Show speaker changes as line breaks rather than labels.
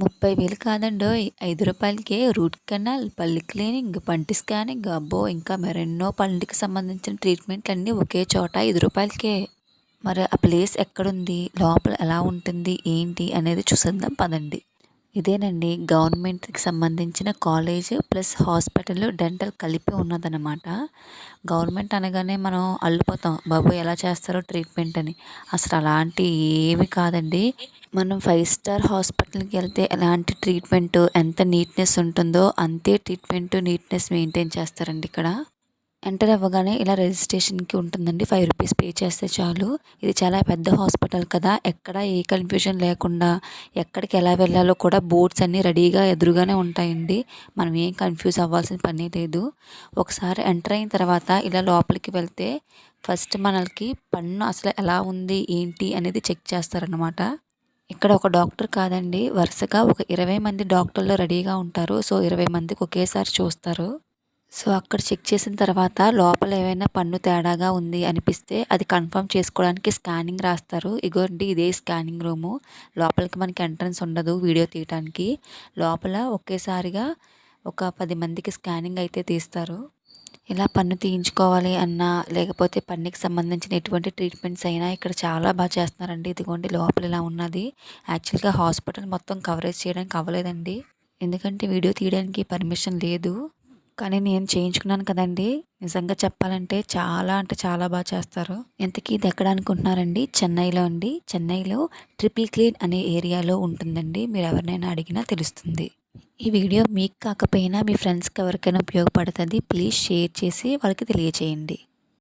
ముప్పై వేలు కాదండోయ్. ఐదు రూపాయలకే రూట్ కెనాల్ పల్లి క్లీనింగ్ పంటి స్కానింగ్. అబ్బో ఇంకా మరెన్నో పళ్ళకి సంబంధించిన ట్రీట్మెంట్లు అన్నీ ఒకే చోట ఐదు రూపాయలకే. మరి ఆ ప్లేస్ ఎక్కడుంది? లోపల ఎలా ఉంటుంది? ఏంటి? అనేది చూసేద్దాం పదండి. ఇదేనండి గవర్నమెంట్కి సంబంధించిన కాలేజ్ ప్లస్ హాస్పిటల్ డెంటల్ కలిపి ఉన్నదన్నమాట. గవర్నమెంట్ అనగానే మనం అల్లిపోతాం. బాబు ఎలా చేస్తారో ట్రీట్మెంట్ అని. అసలు అలాంటి ఏమి కాదండి. మనం ఫైవ్ స్టార్ హాస్పిటల్కి వెళ్తే ఎలాంటి ట్రీట్మెంట్ ఎంత నీట్నెస్ ఉంటుందో అంతే ట్రీట్మెంట్ నీట్నెస్ మెయింటైన్ చేస్తారండి ఇక్కడ. ఎంటర్ అవ్వగానే ఇలా రిజిస్ట్రేషన్కి ఉంటుందండి. ఫైవ్ రూపీస్ పే చేస్తే చాలు. ఇది చాలా పెద్ద హాస్పిటల్ కదా. ఎక్కడ ఏ కన్ఫ్యూజన్ లేకుండా ఎక్కడికి ఎలా వెళ్ళాలో కూడా బోర్డ్స్ అన్నీ రెడీగా ఎదురుగానే ఉంటాయండి. మనం ఏం కన్ఫ్యూజ్ అవ్వాల్సిన పని లేదు. ఒకసారి ఎంటర్ అయిన తర్వాత ఇలా లోపలికి వెళ్తే ఫస్ట్ మనకి పన్ను అసలు ఎలా ఉంది ఏంటి అనేది చెక్ చేస్తారనమాట ఇక్కడ ఒక డాక్టర్ కాదండి. వరుసగా ఒక ఇరవై మంది డాక్టర్లు రెడీగా ఉంటారు. సో ఇరవై మందికి ఒకేసారి చూస్తారు. సో అక్కడ చెక్ చేసిన తర్వాత లోపల ఏమైనా పన్ను తేడాగా ఉంది అనిపిస్తే అది కన్ఫర్మ్ చేసుకోవడానికి స్కానింగ్ రాస్తారు. ఇగోండి ఇదే స్కానింగ్ రూము. లోపలికి మనకి ఎంట్రన్స్ ఉండదు వీడియో తీయటానికి. లోపల ఒకేసారిగా ఒక పది మందికి స్కానింగ్ అయితే తీస్తారు. ఇలా పన్ను తీయించుకోవాలి అన్నా లేకపోతే పన్నుకి సంబంధించిన ఎటువంటి ట్రీట్మెంట్స్ అయినా ఇక్కడ చాలా బాగా చేస్తున్నారండి. ఇదిగోండి లోపల ఇలా ఉన్నది. యాక్చువల్గా హాస్పిటల్ మొత్తం కవరేజ్ చేయడానికి అవ్వలేదండి. ఎందుకంటే వీడియో తీయడానికి పర్మిషన్ లేదు. కానీ నేను చేయించుకున్నాను కదండి. నిజంగా చెప్పాలంటే చాలా అంటే చాలా బాగా చేస్తారు. ఇంతకీ ఇది ఎక్కడ అనుకుంటున్నారండి? చెన్నైలో అండి. చెన్నైలో ట్రిపుల్ క్లీన్ అనే ఏరియాలో ఉంటుందండి. మీరు ఎవరినైనా అడిగినా తెలుస్తుంది. ఈ వీడియో మీకు కాకపోయినా మీ ఫ్రెండ్స్కి ఎవరికైనా ఉపయోగపడుతుంది ప్లీజ్ షేర్ చేసి వాళ్ళకి తెలియజేయండి